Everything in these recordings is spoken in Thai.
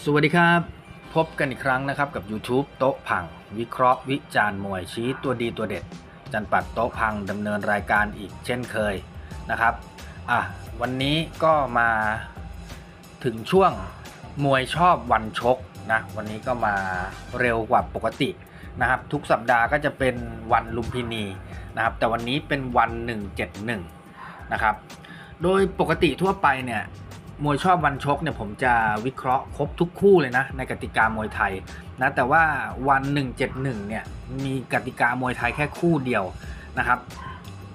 สวัสดีครับ พบกันอีกครั้งนะครับกับ YouTube โต๊ะพัง วิเคราะห์วิจารณ์มวยชี้ตัวดีตัวเด็ด จันปัดโต๊ะพังดำเนินรายการอีกเช่นเคยนะครับอะวันนี้ก็มาถึงช่วงมวยชอบวันชกนะวันนี้ก็มาเร็วกว่าปกตินะครับ ทุกสัปดาห์ก็จะเป็นวันลุมพินีนะครับแต่วันนี้เป็นวัน 171นะครับโดยปกติทั่วไปเนี่ย มวยชอบวันชกเนี่ยผมจะวิเคราะห์ครบทุกคู่เลยนะในกติกามวยไทยนะแต่ว่าวัน 171เนี่ยมีกติกามวยไทยแค่คู่เดียวนะครับ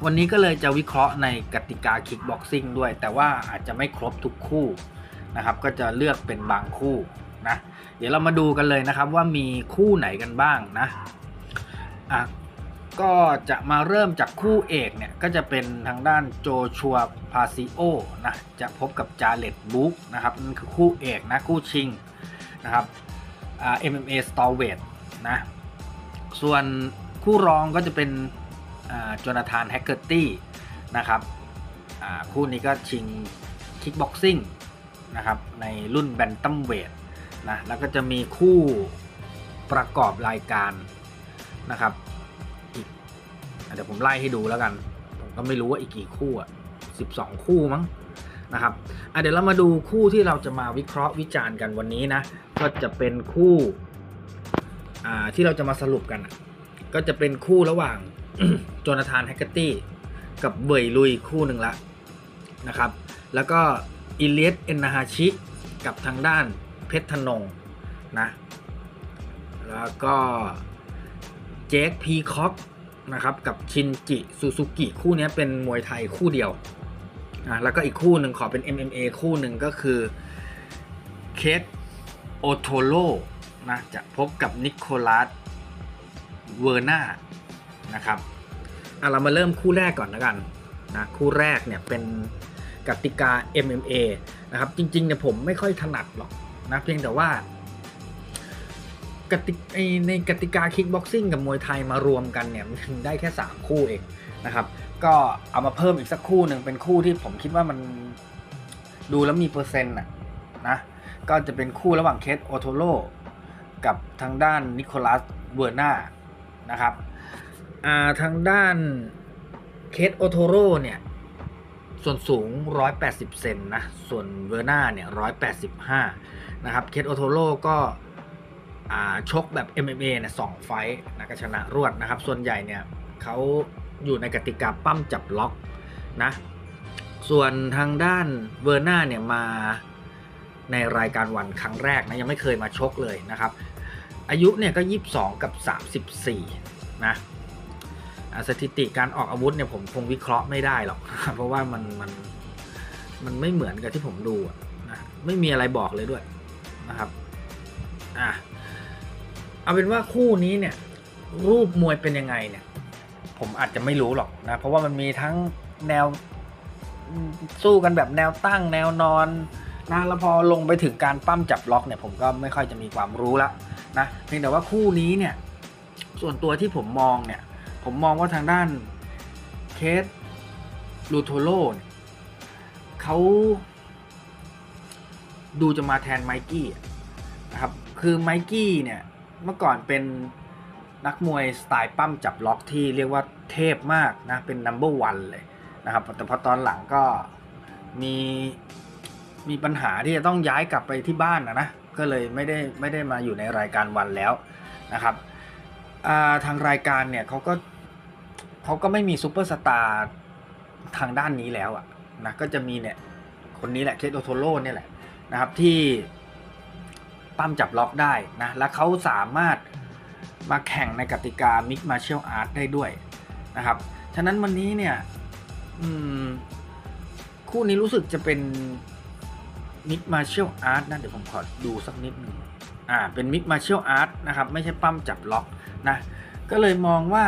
วันนี้ก็เลยจะวิเคราะห์ในกติกาคิกบ็อกซิ่งด้วย แต่ว่าอาจจะไม่ครบทุกคู่นะครับ ก็จะเลือกเป็นบางคู่นะเดี๋ยวเรามาดูกันเลยนะครับว่ามีคู่ไหนกันบ้างนะอะ ก็จะมาเริ่มจากคู่เอกเนี่ย ก็จะเป็นทางด้านโจชัวพาซิโอนะ จะพบกับจาเลตบุ๊กนะครับนั่นคือคู่เอกนะ คู่ชิงนะครับอ่า MMA Stalwart นะ ส่วนคู่รองก็จะเป็นอ่าโจนาธานแฮกเกอร์ตี้นะครับอ่าคู่นี้ก็ชิงคิกบ็อกซิ่งนะครับในรุ่นแบนตัมเวทนะแล้วก็จะมีคู่ประกอบรายการนะครับ เดี๋ยวผมไล่ให้ดูแล้วกัน ผมก็ไม่รู้ว่าอีกกี่คู่อะ12คู่มั้งนะครับเดี๋ยวเรามาดูคู่ที่เราจะมาวิเคราะห์วิจารณ์กันวันนี้นะ ก็จะเป็นคู่ที่เราจะมาสรุปกัน ก็จะเป็นคู่ระหว่างโจนาธานแฮกเกอร์ตี้กับเบย์ลุยคู่หนึ่งละนะครับ แล้วก็อิเลียสเอนนาฮาชิกับทางด้านเพชรธนงนะ แล้วก็เจคพีคอก นะครับกับชินจิซูซูกิคู่นี้เป็นมวยไทยคู่เดียวนะแล้วก็อีกคู่หนึ่งขอเป็น MMA คู่หนึ่งก็คือเคสโอโทโรนะจะพบกับนิโคลัสเวอร์นานะครับอะเรามาเริ่มคู่แรกก่อนแล้วกันนะคู่แรกเนี่ยเป็นกติกา MMA นะครับจริงๆเนี่ยผมไม่ค่อยถนัดหรอกนะเพียงแต่ว่า กติในกติกาคิกบ็อกซิ่งกับมวยไทยมารวมกันเนี่ยมันได้แค่ 3 คู่เองนะครับ ก็เอามาเพิ่มอีกสักคู่หนึ่งเป็นคู่ที่ผมคิดว่ามันดูแล้วมีเปอร์เซ็นต์อะนะก็จะเป็นคู่ระหว่างเคสโอโทโร่กับทางด้านนิโคลัสเวอร์นานะครับทางด้านเคสโอโทโร่เนี่ย ส่วนสูง 180 เซนนะ ส่วนเวอร์นาเนี่ย 185 นะครับ เคทโอโทโร่ก็ ชกแบบ MMA เนี่ยสองไฟนะก็ชนะรวดนะครับ ส่วนใหญ่เนี่ยเขาอยู่ในกติกาปั้มจับล็อกนะส่วนทางด้านเวอร์นาเนี่ยมาในรายการวันครั้งแรกนะยังไม่เคยมาชกเลยนะครับ อายุเนี่ยก็ 22 กับ 34นะอะสถิติการออกอาวุธเนี่ยผมคงวิเคราะห์ไม่ได้หรอก เพราะว่ามันมันมันไม่เหมือนกับที่ผมดูอะนะไม่มีอะไรบอกเลยด้วยนะครับอะ เอาเป็นว่าคู่นี้เนี่ย รูปมวยเป็นยังไงเนี่ย ผมอาจจะไม่รู้หรอกนะ เพราะว่ามันมีทั้งแนวสู้กันแบบแนวตั้งแนวนอนนะแล้วพอลงไปถึงการปั้มจับล็อกเนี่ย ผมก็ไม่ค่อยจะมีความรู้ละนะเพียงแต่ว่าคู่นี้เนี่ย ส่วนตัวที่ผมมองเนี่ย ผมมองว่าทางด้านเคสลูโทโลเนี่เขาดูจะมาแทนไมกี้นะครับ คือไมกี้เนี่ย เมื่อก่อนเป็นนักมวยสไตล์ปั้มจับล็อกที่เรียกว่าเทพมากนะเป็นนัมเบอร์วันเลยนะครับแต่พอตอนหลังก็มีมีปัญหาที่จะต้องย้ายกลับไปที่บ้านนะนะก็เลยไม่ได้ไม่ได้มาอยู่ในรายการวันแล้วนะครับาทางรายการเนี่ยเขาก็เขาก็ไม่มีซูเปอร์สตาร์ทางด้านนี้แล้วอะนะก็จะมีเนี่ยคนนี้แหละเคสโอโทโร่เนี่ยแหละนะครับที่ ปั้มจับล็อกได้นะและเขาสามารถมาแข่งในกติกามิกมาเชียลอาร์ตได้ด้วยนะครับ ฉะนั้นวันนี้เนี่ยคู่นี้รู้สึกจะเป็นมิกมาเชียลอาร์ตนะเดี๋ยวผมขอดูสักนิดหนึ่งอ่าเป็นมิกมาเชียลอาร์ตนะครับไม่ใช่ปั้มจับล็อกนะก็เลยมองว่า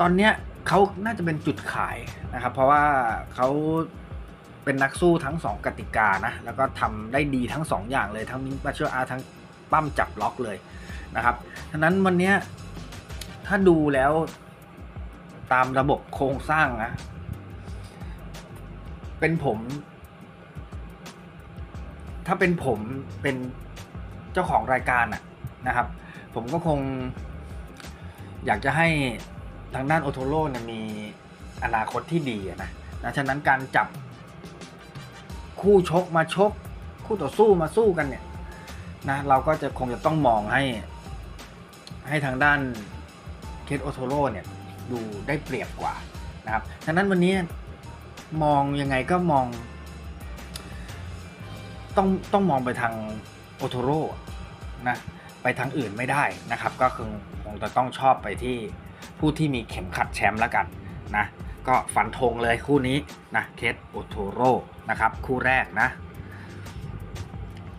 ตอนเนี้ยเขาน่าจะเป็นจุดขายนะครับ เพราะว่าเขา เป็นนักสู้ทั้ง 2 กติกานะ แล้วก็ทำได้ดีทั้ง 2 อย่างเลยทั้งมินมาเชอร์อาทั้งปั้มจับล็อกเลยนะครับฉะนั้นวันนี้ถ้าดูแล้วตามระบบโครงสร้างนะ เป็นผม ถ้าเป็นผมเป็นเจ้าของรายการอะนะครับ ผมก็คง อยากจะให้ทางด้านโอโทโร่เนี่ยมีอนาคตที่ดีนะนะฉะนั้นการจับ คู่ชกมาชก คู่ต่อสู้มาสู้กันเนี่ยนะเราก็จะคงจะต้องมองให้ ให้ทางด้านเคสโอโทโร่เนี่ยดูได้เปรียบกว่านะครับฉะนั้นวันนี้มองยังไงก็มอง ต้องต้องมองไปทางโอโทโร่นะไปทางอื่นไม่ได้นะครับ ก็คือคงจะต้องชอบไปที่ผู้ที่มีเข็มขัดแชมป์แล้วกันนะ ก็ฟันธงเลยคู่นี้นะเคสโอโทโร่นะครับ คู่แรกนะ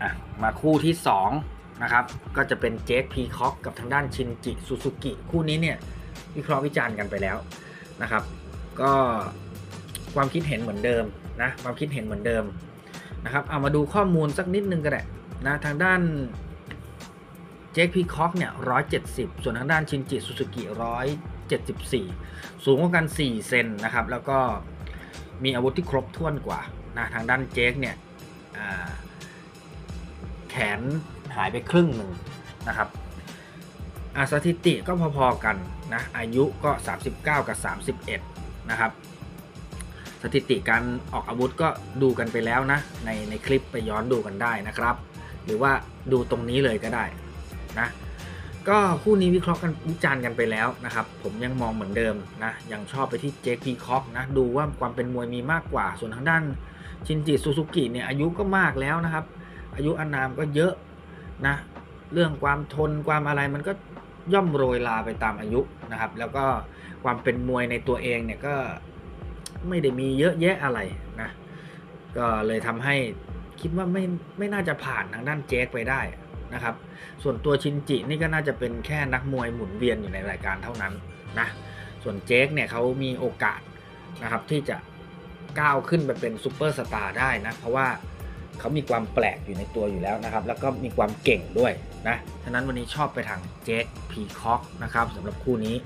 อะมาคู่ที่2นะครับก็จะเป็นเจคพีคอกกับทางด้านชินจิซูซูกิคู่นี้เนี่ยวิเคราะห์วิจารณ์กันไปแล้วนะครับ ก็ความคิดเห็นเหมือนเดิมนะความคิดเห็นเหมือนเดิมนะครับเอามาดูข้อมูลสักนิดนึงก็ได้นะทางด้านเจคพีคอกเนี่ยร้อยเจ็ดสิบส่วนทางด้านชินจิซูซูกิร้อย เจ็ดสิบสี่สูงกว่ากัน 4 เซนนะครับ แล้วก็มีอาวุธที่ครบถ้วนกว่านะทางด้านเจคเนี่ยแขนหายไปครึ่งหนึ่งนะครับอาสถิติก็พอๆกันนะอายุก็ 39 กับ 31 นะครับ สถิติการออกอาวุธก็ดูกันไปแล้วนะในในคลิปไปย้อนดูกันได้นะครับ หรือว่าดูตรงนี้เลยก็ได้นะ ก็คู่นี้วิเคราะห์กันวิจารณ์กันไปแล้วนะครับ ผมยังมองเหมือนเดิมนะ ยังชอบไปที่เจคพีคอกนะ ดูว่าความเป็นมวยมีมากกว่า ส่วนทางด้านชินจิซูซูกิเนี่ยอายุก็มากแล้วนะครับ อายุอานามก็เยอะนะ เรื่องความทนความอะไรมันก็ย่อมโรยลาไปตามอายุนะครับ แล้วก็ความเป็นมวยในตัวเองเนี่ยก็ไม่ได้มีเยอะแยะอะไรนะ ก็เลยทำให้คิดว่าไม่ไม่น่าจะผ่านทางด้านเจคไปได้ นะครับ ส่วนตัวชินจินี่ก็น่าจะเป็นแค่นักมวยหมุนเวียนอยู่ในรายการเท่านั้นนะ ส่วนเจคเนี่ยเขามีโอกาสนะครับที่จะก้าวขึ้นไปเป็นซูเปอร์สตาร์ได้นะ เพราะว่าเขามีความแปลกอยู่ในตัวอยู่แล้วนะครับ แล้วก็มีความเก่งด้วยนะ ฉะนั้นวันนี้ชอบไปทางเจคพีคอกนะครับสำหรับคู่นี้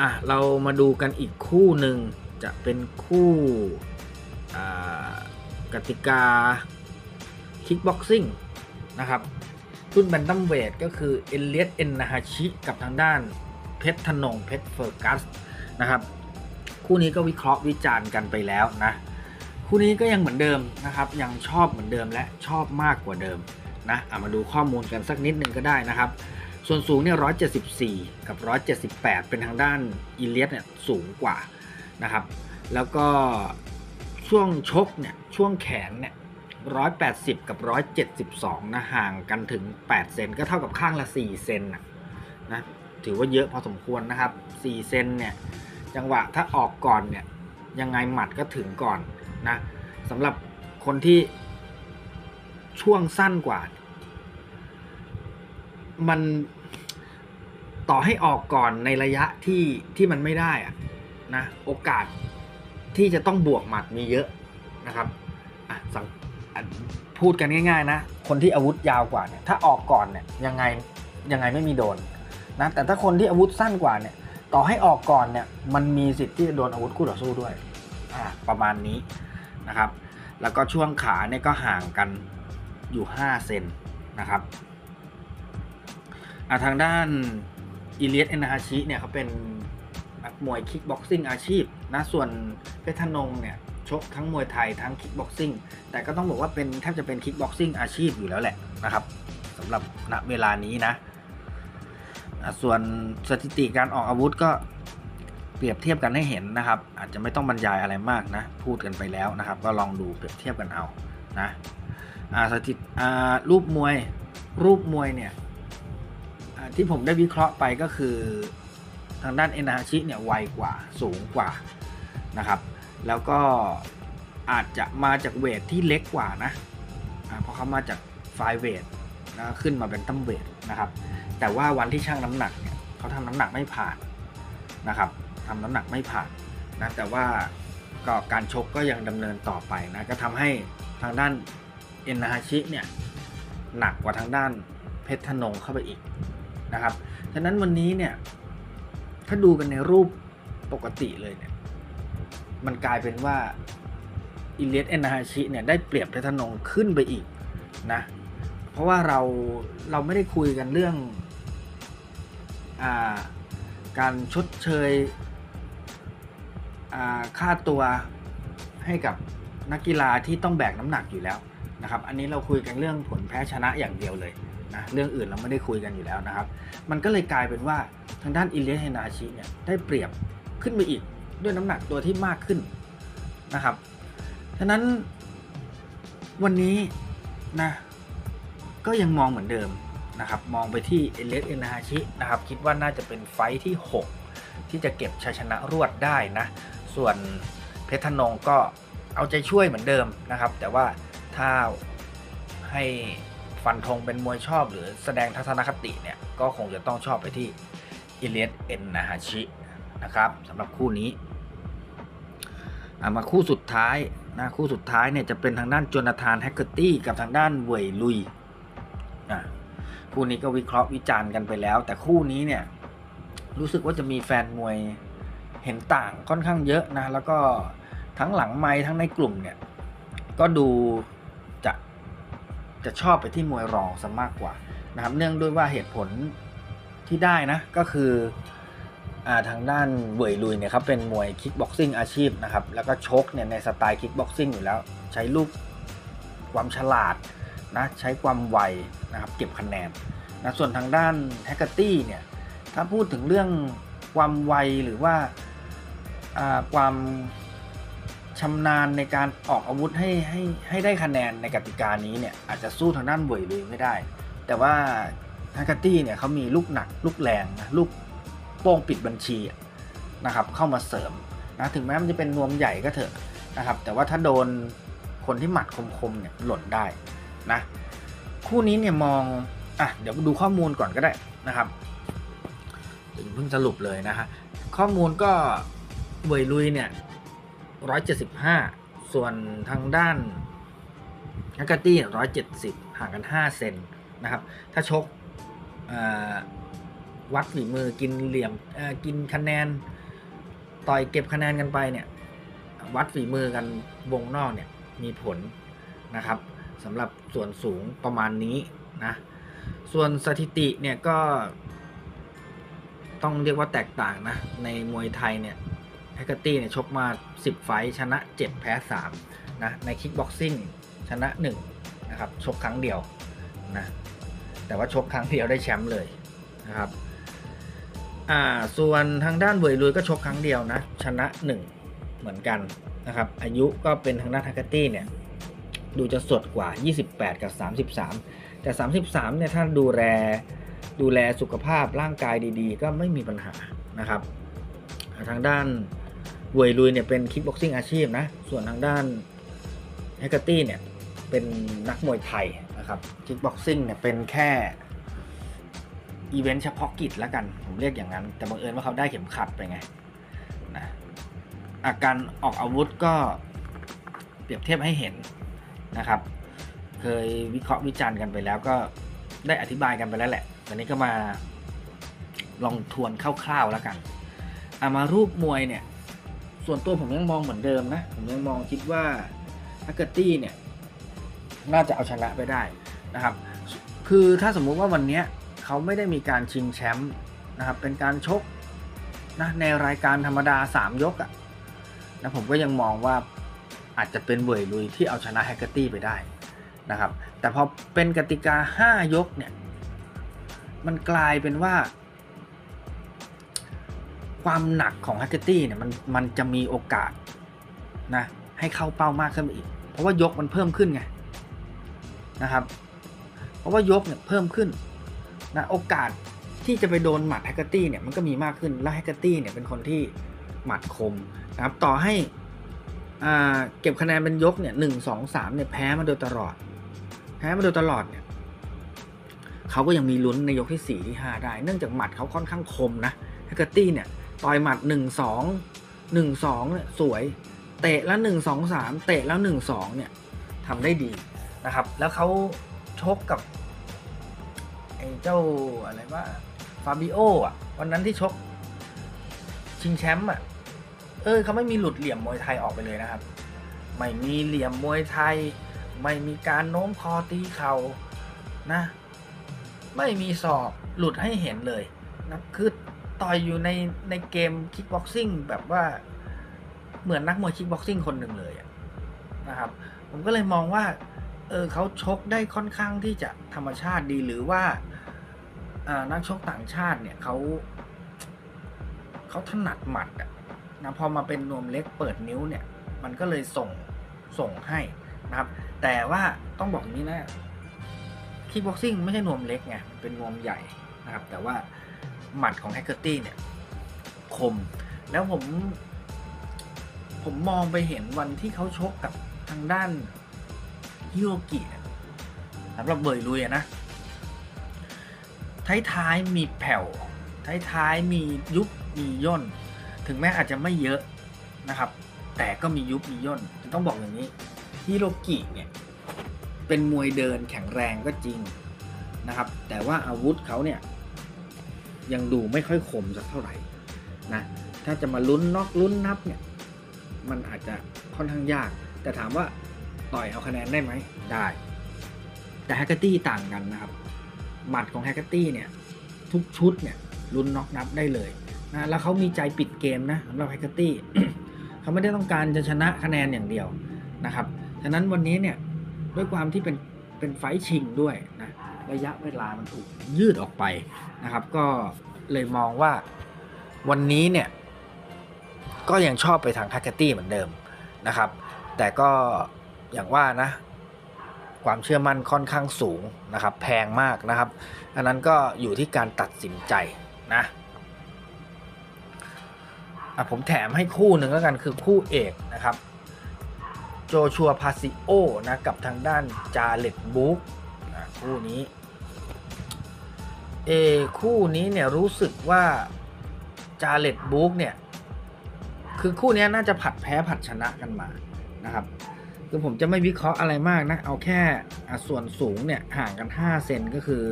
อะ เรามาดูกันอีกคู่หนึ่งจะเป็นคู่กติกา คิกบ็อกซิ่งนะครับรุ่นแบนตัมเวทก็คือเอเลียสเอนนาฮาชิกับทางด้านเพชรธนงเพชรเฟอร์กัสนะครับ คู่นี้ก็วิเคราะห์วิจารณ์กันไปแล้วนะคู่นี้ก็ยังเหมือนเดิมนะครับ ยังชอบเหมือนเดิมและชอบมากกว่าเดิมนะอะมาดูข้อมูลกันสักนิดหนึ่งก็ได้นะครับ ส่วนสูงเนี่ย174กับ178เป็นทางด้านอีเลียสเนี่ยสูงกว่านะครับ แล้วก็ช่วงชกเนี่ยช่วงแขนเนี่ย 180 กับ 172 นะห่างกันถึง 8 เซนก็เท่ากับข้างละ 4 เซนนะนะถือว่าเยอะพอสมควรนะครับ 4 เซนเนี่ยจังหวะถ้าออกก่อนเนี่ยยังไงหมัดก็ถึงก่อนนะสำหรับคนที่ช่วงสั้นกว่า มันต่อให้ออกก่อนในระยะที่ที่มันไม่ได้อะนะโอกาสที่จะต้องบวกหมัดมีเยอะนะครับอะสัง พูดกันง่ายๆนะ คนที่อาวุธยาวกว่าเนี่ยถ้าออกก่อนเนี่ยยังไงยังไงไม่มีโดนนะแต่ถ้าคนที่อาวุธสั้นกว่าเนี่ยต่อให้ออกก่อนเนี่ยมันมีสิทธิ์ที่จะโดนอาวุธคู่ต่อสู้ด้วยประมาณนี้นะครับ แล้วก็ช่วงขาเนี่ยก็ห่างกันอยู่ 5 เซนนะครับทางด้านอิเลียสเอนาฮาชิเนี่ยเขาเป็นนักมวยคิกบ็อกซิ่งอาชีพนะส่วนเพชรธนงเนี่ย ชกทั้งมวยไทยทั้งคิกบ็อกซิ่งแต่ก็ต้องบอกว่าเป็นแทบจะเป็นคิกบ็อกซิ่งอาชีพอยู่แล้วแหละนะครับสำหรับณเวลานี้นะ ส่วนสถิติการออกอาวุธก็เปรียบเทียบกันให้เห็นนะครับ อาจจะไม่ต้องบรรยายอะไรมากนะ พูดกันไปแล้วนะครับ ก็ลองดูเปรียบเทียบกันเอานะสถิติรูปมวยรูปมวยเนี่ยที่ผมได้วิเคราะห์ไปก็คือทางด้านเอนาชิเนี่ยไวกว่าสูงกว่านะครับ แล้วก็อาจจะมาจากเวทที่เล็กกว่านะเพราะเขามาจากไฟเวทแล้วก็ขึ้นมาเป็นตั้มเวทนะครับ แต่ว่าวันที่ชั่งน้ำหนักเนี่ยเขาทำน้ำหนักไม่ผ่านนะครับทำน้ำหนักไม่ผ่านนะแต่ว่าก็การชกก็ยังดำเนินต่อไปนะก็ทำให้ทางด้านเอ็นนาฮาชิเนี่ยหนักกว่าทางด้านเพชรธนงเข้าไปอีกนะครับฉะนั้นวันนี้เนี่ยถ้าดูกันในรูปปกติเลยเนี่ย มันกลายเป็นว่าอิเลียสเอนาฮาชิเนี่ยได้เปรียบเพชรธนงขึ้นไปอีกนะ เพราะว่าเราเราไม่ได้คุยกันเรื่องอาการชดเชยค่าตัวให้กับนักกีฬาที่ต้องแบกน้ำหนักอยู่แล้วนะครับ อันนี้เราคุยกันเรื่องผลแพ้ชนะอย่างเดียวเลยนะเรื่องอื่นเราไม่ได้คุยกันอยู่แล้วนะครับ มันก็เลยกลายเป็นว่าทางด้านอิเลียสเฮนาชิเนี่ยได้เปรียบขึ้นไปอีก ด้วยน้ำหนักตัวที่มากขึ้นนะครับฉะนั้นวันนี้นะก็ยังมองเหมือนเดิมนะครับ มองไปที่เอเลสเอนาฮาชินะครับ คิดว่าน่าจะเป็นไฟที่ 6 ที่จะเก็บชัยชนะรวดได้นะ ส่วนเพชรธนงก็เอาใจช่วยเหมือนเดิมนะครับ แต่ว่าถ้าให้ฟันธงเป็นมวยชอบหรือแสดงทัศนคติเนี่ย ก็คงจะต้องชอบไปที่อิเลสเอ็นนาฮาชินะครับสำหรับคู่นี้ อะมาคู่สุดท้ายนะคู่สุดท้ายเนี่ยจะเป็นทางด้านจนาธานแฮกเกอร์ตี้กับทางด้านเวยลุยอะคู่นี้ก็วิเคราะห์วิจารณ์กันไปแล้ว แต่คู่นี้เนี่ยรู้สึกว่าจะมีแฟนมวยเห็นต่างค่อนข้างเยอะนะแล้วก็ทั้งหลังไม้ทั้งในกลุ่มเนี่ยก็ดูจะจะชอบไปที่มวยรองซะมากกว่านะครับเนื่องด้วยว่าเหตุผลที่ได้นะก็คือ ทางด้านเวยลุยเนี่ยเขาเป็นมวยคิกบ็อกซิ่งอาชีพนะครับแล้วก็ชกเนี่ยในสไตล์คิกบ็อกซิ่งอยู่แล้ว ใช้ลูกความฉลาดนะใช้ความไวนะครับเก็บคะแนนนะส่วนทางด้านแฮกเกอร์ตี้เนี่ยถ้าพูดถึงเรื่องความไวหรือว่าอ่าความชำนาญในการออกอาวุธให้ให้ให้ได้คะแนนในกติกานี้เนี่ยอาจจะสู้ทางด้านเวยลุยไม่ได้ แต่ว่าแฮกเกอร์ตี้เนี่ยเขามีลูกหนักลูกแรงนะลูก โป้งปิดบัญชีนะครับเข้ามาเสริมนะถึงแม้มันจะเป็นนวมใหญ่ก็เถอะนะครับ แต่ว่าถ้าโดนคนที่หมัดคมๆเนี่ยหล่นได้นะคู่นี้เนี่ยมองอะเดี๋ยวดูข้อมูลก่อนก็ได้นะครับถึงเพิ่งสรุปเลยนะฮะข้อมูลก็เวยลุยเนี่ยร้อยเจ็ดสิบห้าส่วนทางด้านนักกตี้ร้อยเจ็ดสิบห่างกันห้าเซนนะครับ ถ้าชกอ่า วัดฝีมือกินเหลี่ยมกินคะแนน ต่อยเก็บคะแนนกันไปเนี่ย วัดฝีมือกันวงนอกเนี่ยมีผลนะครับสำหรับส่วนสูงประมาณนี้นะส่วนสถิติเนี่ยก็ ต้องเรียกว่าแตกต่างนะ ในมวยไทยเนี่ยแฮกเกอร์ตี้เนี่ยชกมา 10 ไฟชนะ 7 แพ้3นะในคิกบ็อกซิ่งชนะ1นะครับชกครั้งเดียวนะแต่ว่าชกครั้งเดียวได้แชมป์เลยนะครับ อ่าส่วนทางด้านเวยลุยก็ชกครั้งเดียวนะ ชนะ 1 เหมือนกันนะครับ อายุก็เป็นทางด้านฮักเกอร์ตี้เนี่ย ดูจะสดกว่า 28 กับ 33 แต่ 33 เนี่ย ถ้าดูแลดูแลสุขภาพร่างกายดีๆ ก็ไม่มีปัญหานะครับ ทางด้านเวยลุยเนี่ยเป็นคิกบ็อกซิ่งอาชีพนะ ส่วนทางด้านแฮกเกอร์ตี้เนี่ยเป็นนักมวยไทยนะครับคิกบ็อกซิ่งเนี่ยเป็นแค่ อีเวนต์เฉพาะกิจแล้วกัน ผมเรียกอย่างนั้น แต่บังเอิญว่าเขาได้เข็มขัดไปไงนะอาการออกอาวุธก็เปรียบเทียบให้เห็นนะครับ เคยวิเคราะห์วิจารณ์กันไปแล้วก็ได้อธิบายกันไปแล้วแหละตอนนี้ก็มาลองทวนคร่าวๆแล้วกันอามารูปมวยเนี่ย ส่วนตัวผมยังมองเหมือนเดิมนะ ผมยังมองคิดว่าฮักเกอร์ตี้เนี่ย น่าจะเอาชนะไปได้นะครับ คือถ้าสมมุติว่าวันนี้ เขาไม่ได้มีการชิงแชมป์นะครับเป็นการชกนะในรายการธรรมดา 3 ยกอะนะผมก็ยังมองว่าอาจจะเป็นเวยลุยที่เอาชนะแฮกเกอร์ตี้ไปได้นะครับ แต่พอเป็นกติกา 5 ยกเนี่ย มันกลายเป็นว่า ความหนักของแฮกเกอร์ตี้เนี่ยมันมันจะมีโอกาสนะให้เข้าเป้ามากขึ้นไปอีก เพราะว่ายกมันเพิ่มขึ้นไงนะครับ เพราะว่ายกเนี่ยเพิ่มขึ้น นะโอกาสที่จะไปโดนหมัดแฮกเกอร์ตี้เนี่ยมันก็มีมากขึ้นและแฮกเกอร์ตี้เนี่ยเป็นคนที่หมัดคมนะครับต่อให้เก็บคะแนนเป็นยกเนี่ยหนึ่งสองสามเนี่ยแพ้มาโดยตลอด แพ้มาโดยตลอดเนี่ยเขาก็ยังมีลุ้นในยกที่สี่ที่ห้าได้ เนื่องจากหมัดเขาค่อนข้างคมนะแฮกเกอร์ตี้เนี่ยต่อยหมัดหนึ่งสองหนึ่งสองเนี่ยสวยเตะแล้วหนึ่งสองสามเตะแล้วหนึ่งสองเนี่ยทำได้ดีนะครับ แล้วเขาชกกับ อ้เจ้าอะไรว่าฟาบิโออะ วันนั้นที่ชก ชิงแชมป์อะ เออเขาไม่มีหลุดเหลี่ยมมวยไทยออกไปเลยนะครับ ไม่มีเหลี่ยมมวยไทย ไม่มีการโน้มคอตีเข่านะ ไม่มีศอกหลุดให้เห็นเลยนะคือต่อยอยู่ในในเกมคิกบ็อกซิ่งแบบว่าเหมือนนักมวยคิกบ็อกซิ่งคนหนึ่งเลยนะครับ ผมก็เลยมองว่า เออเขาชกได้ค่อนข้างที่จะธรรมชาติดีหรือว่า นักชกต่างชาติเนี่ยเขาเขาถนัดหมัดอะนะพอมาเป็นนวมเล็กเปิดนิ้วเนี่ย มันก็เลยส่งส่งให้นะครับ แต่ว่าต้องบอกนี้นะคิกบ็อกซิ่งไม่ใช่นวมเล็กไงเป็นนวมใหญ่นะครับ แต่ว่าหมัดของแฮกเกอร์ตี้เนี่ยคม แล้วผม ผมมองไปเห็นวันที่เขาชกกับทางด้านฮิโรกิสำหรับเบยลุยอะนะ ท้ายๆมีแผ่วท้ายๆมียุบมีย่น ถึงแม้อาจจะไม่เยอะนะครับ แต่ก็มียุบมีย่นต้องบอกอย่างนี้ฮิโรกิเนี่ยเป็นมวยเดินแข็งแรงก็จริงนะครับ แต่ว่าอาวุธเขาเนี่ยยังดูไม่ค่อยคมสักเท่าไหร่นะถ้าจะมาลุ้นน็อกลุ้นนับเนี่ยมันอาจจะค่อนข้างยาก แต่ถามว่าต่อยเอาคะแนนได้ไหมได้ แต่แฮกเกอร์ตี้ต่างกันนะครับ หมัดของแฮกเกอร์ตี้เนี่ยทุกชุดเนี่ยลุ้นน็อกนับได้เลยนะแล้วเขามีใจปิดเกมนะสำหรับแฮกเกอร์ตี้เขาไม่ได้ต้องการจะชนะคะแนนอย่างเดียวนะครับฉะนั้นวันนี้เนี่ยด้วยความที่เป็นเป็นไฟชิงด้วยนะระยะเวลามันถูกยืดออกไปนะครับ ก็เลยมองว่าวันนี้เนี่ยก็ยังชอบไปทางแฮกเกอร์ตี้เหมือนเดิมนะครับ แต่ก็อย่างว่านะ ความเชื่อมั่นค่อนข้างสูงนะครับแพงมากนะครับ อันนั้นก็อยู่ที่การตัดสินใจนะอะผมแถมให้คู่หนึ่งแล้วกันคือคู่เอกนะครับโจชัวพาซิโอนะกับทางด้านจาเล็ตบุ๊กนะคู่นี้เอคู่นี้เนี่ยรู้สึกว่าจาเล็ตบุ๊กเนี่ยคือคู่นี้น่าจะผัดแพ้ผัดชนะกันมานะครับ คือผมจะไม่วิเคราะห์อะไรมากนะ เอาแค่ส่วนสูงเนี่ยห่างกัน 5 เซนก็คือ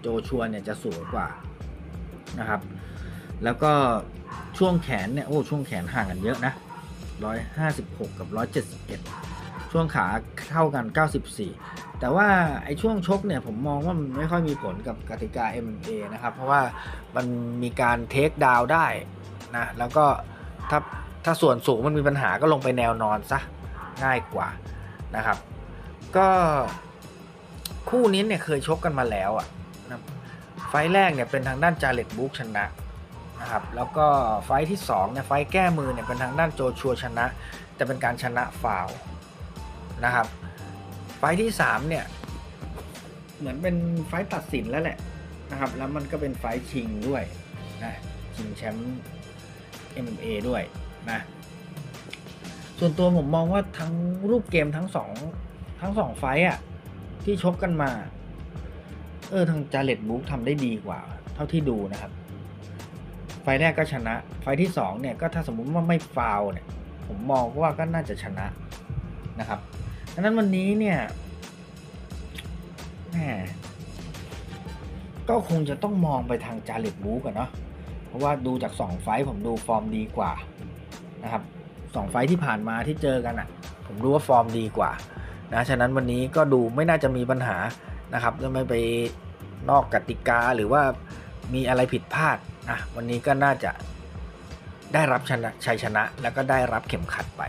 โจชัวเนี่ยจะสูงกว่านะครับ แล้วก็ช่วงแขนเนี่ยโอ้ช่วงแขนห่างกันเยอะนะ 156 กับ 171 ช่วงขาเท่ากัน 94 แต่ว่าไอ้ช่วงชกเนี่ยผมมองว่ามันไม่ค่อยมีผลกับกติกา MMA นะครับ เพราะว่ามันมีการเทคดาวได้นะ แล้วก็ถ้าถ้าส่วนสูงมันมีปัญหาก็ลงไปแนวนอนซะ ง่ายกว่านะครับ ก็คู่นี้เนี่ยเคยชกกันมาแล้วอะนะไฟแรกเนี่ยเป็นทางด้านจาเลตบุ๊กชนะนะครับ แล้วก็ไฟที่2เนี่ยไฟแก้มือเนี่ยเป็นทางด้านโจชัวชนะ แต่เป็นการชนะฟาวนะครับ ไฟที่3เนี่ยเหมือนเป็นไฟตัดสินแล้วแหละนะครับ แล้วมันก็เป็นไฟชิงด้วยนะชิงแชมป์ MMA ด้วยนะ ส่วนตัวผมมองว่าทั้งรูปเกมทั้งสองทั้งสองไฟต์อะที่ชกกันมา เออทางจาเลตบุ๊กทำได้ดีกว่า เท่าที่ดูนะครับ ไฟแรกก็ชนะ ไฟที่สองเนี่ยก็ถ้าสมมุติว่าไม่ฟาวเนี่ย ผมมองว่าก็น่าจะชนะนะครับดังนั้นวันนี้เนี่ยแหมก็คงจะต้องมองไปทางจาเลตบุ๊กอะเนาะเพราะว่าดูจากสองไฟผมดูฟอร์มดีกว่านะครับ สองไฟที่ผ่านมาที่เจอกันอะ่ะ ผมรู้ว่าฟอร์มดีกว่านะฉะนั้นวันนี้ก็ดูไม่น่าจะมีปัญหานะครับจะไม่ไปนอกกติกาหรือว่ามีอะไรผิดพลาดนะวันนี้ก็น่าจะได้รับชนะชัยชนะ แล้วก็ได้รับเข็มขัดไป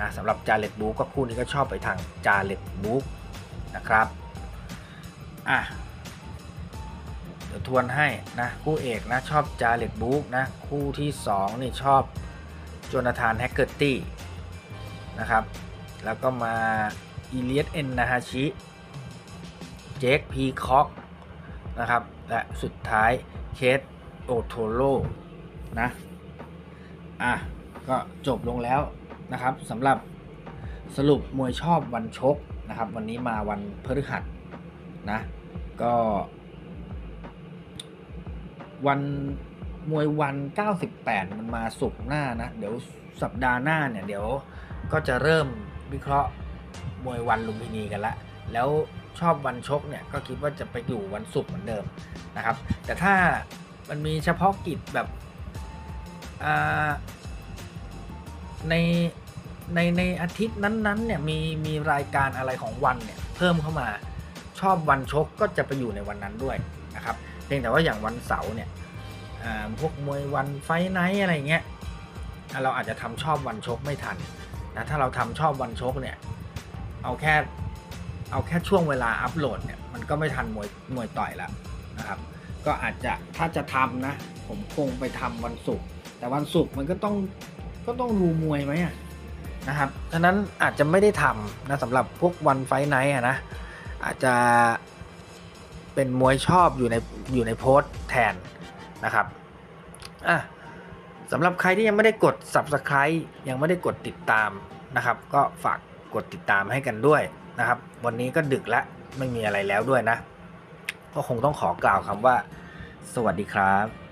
นะสำหรับจาเลตบูก็คู่นี้ก็ชอบไปทางจาเลตบูนะครับอะเดี๋ยวทวนให้นะคู่เอกนะชอบจาเลตบูนะคู่ที่สองนี่ชอบ โจนาธานแฮกเกอร์ตี้นะครับ แล้วก็มาอีเลียสเอ็นนาฮาชิเจคพีคอกนะครับ และสุดท้ายเคสโอโทโรนะ อะ ก็จบลงแล้วนะครับสำหรับสรุปมวยชอบวันชกนะครับ วันนี้มาวันพฤหัสนะ ก็ วัน มวยวัน 98 มันมาสุกหน้านะ เดี๋ยวสัปดาห์หน้าเนี่ย เดี๋ยวก็จะเริ่มวิเคราะห์มวยวันลุมพินีกันละแล้วชอบวันชกเนี่ยก็คิดว่าจะไปอยู่วันศุกร์เหมือนเดิมนะครับ แต่ถ้ามันมีเฉพาะกิจแบบในในในอาทิตย์นั้นๆเนี่ยมีมีรายการอะไรของวันเนี่ยเพิ่มเข้ามาชอบวันชกก็จะไปอยู่ในวันนั้นด้วยนะครับเพียงแต่ว่าอย่างวันเสาร์เนี่ย พวกมวยวันไฟไนท์อะไรเงี้ยเราอาจจะทำชอบวันชกไม่ทันนะถ้าเราทำชอบวันชกเนี่ยเอาแค่เอาแค่ช่วงเวลาอัปโหลดเนี่ยมันก็ไม่ทันมวยมวยต่อยแล้วนะครับ ก็อาจจะถ้าจะทำนะ ผมคงไปทำวันศุกร์แต่วันศุกร์มันก็ต้องก็ต้องดูมวยไหมนะครับฉะนั้นอาจจะไม่ได้ทำนะสำหรับพวกวันไฟไนท์อะนะอาจจะเป็นมวยชอบอยู่ในอยู่ในโพสต์แทน นะครับอะสำหรับใครที่ยังไม่ได้กด subscribe ยังไม่ได้กดติดตามนะครับ ก็ฝากกดติดตามให้กันด้วยนะครับ วันนี้ก็ดึกแล้วไม่มีอะไรแล้วด้วยนะ ก็คงต้องขอกล่าวคำว่า สวัสดีครับ